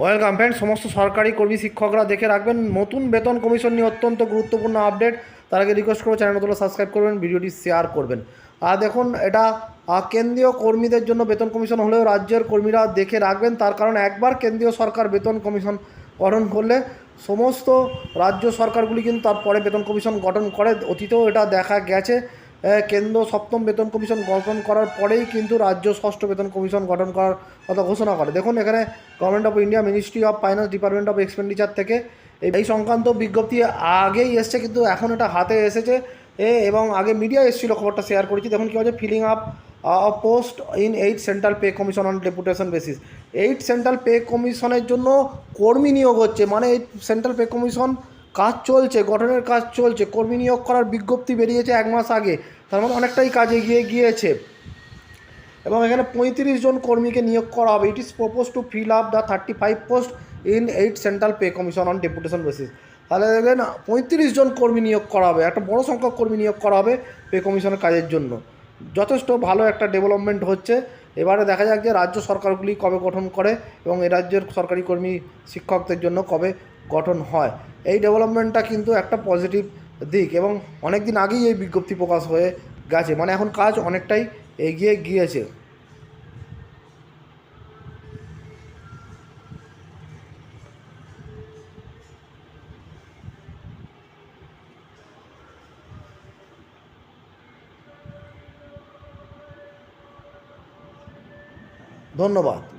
Welcome friend সমস্ত সরকারি কর্মী শিক্ষকরা দেখে রাখবেন, নতুন বেতন কমিশন নিয়ে অত্যন্ত গুরুত্বপূর্ণ আপডেট। তার আগে রিকোয়েস্ট করব চ্যানেলগুলো সাবস্ক্রাইব করবেন, ভিডিওটি শেয়ার করবেন। আর দেখুন, এটা কেন্দ্রীয় কর্মীদের জন্য বেতন কমিশন হলেও রাজ্যের কর্মীরা দেখে রাখবেন। তার কারণ, একবার কেন্দ্রীয় সরকার বেতন কমিশন গঠন করলে সমস্ত রাজ্য সরকারগুলি কিন্তু তারপরে বেতন কমিশন গঠন করে। অতীতেও এটা দেখা গেছে। কেন্দ্র সপ্তম বেতন কমিশন গঠন করার পরেই কিন্তু রাজ্য ষষ্ঠ বেতন কমিশন গঠন করার কথা ঘোষণা করে। দেখুন, এখানে government of India ministry of finance department of expenditure থেকে এই- সংক্রান্ত বিজ্ঞপ্তি আগেই এসছে, কিন্তু এখন এটা হাতে এসেছে। এ, এবং আগে মিডিয়া এসেছিল, খবরটা শেয়ার করেছি। দেখুন কী হচ্ছে filling up post in eight central pay commission on deputation basis eight central pay কমিশনের জন্য কর্মী নিয়োগ হচ্ছে মানে এই সেন্ট্রাল পে কমিশন কাজ চলছে, গঠনের কাজ চলছে, কর্মী নিয়োগ করার বিজ্ঞপ্তি বেরিয়েছে এক মাস আগে। তার মানে অনেকটাই কাজ এগিয়ে গিয়েছে। এবং এখানে পঁয়ত্রিশ জন কর্মীকে নিয়োগ করা হবে। It is propose to fill up the thirty five post in eight central pay commission on deputation basis তাহলে দেখবেন পঁয়ত্রিশ জন কর্মী নিয়োগ করা হবে। একটা বড় সংখ্যক কর্মী নিয়োগ করা হবে পে কমিশনের কাজের জন্য। যথেষ্ট ভালো একটা ডেভেলপমেন্ট হচ্ছে। এবারে দেখা যাক যে রাজ্য সরকারগুলি কবে গঠন করে এবং এ রাজ্যের সরকারি কর্মী শিক্ষকদের জন্য কবে গঠন হয়। এই ডেভেলপমেন্টটা কিন্তু একটা পজিটিভ দিক এবং অনেক দিন আগেই এই বিজ্ঞপ্তি প্রকাশ হয়ে গেছে। মানে এখন কাজ অনেকটাই এগিয়ে গিয়েছে। ধন্যবাদ।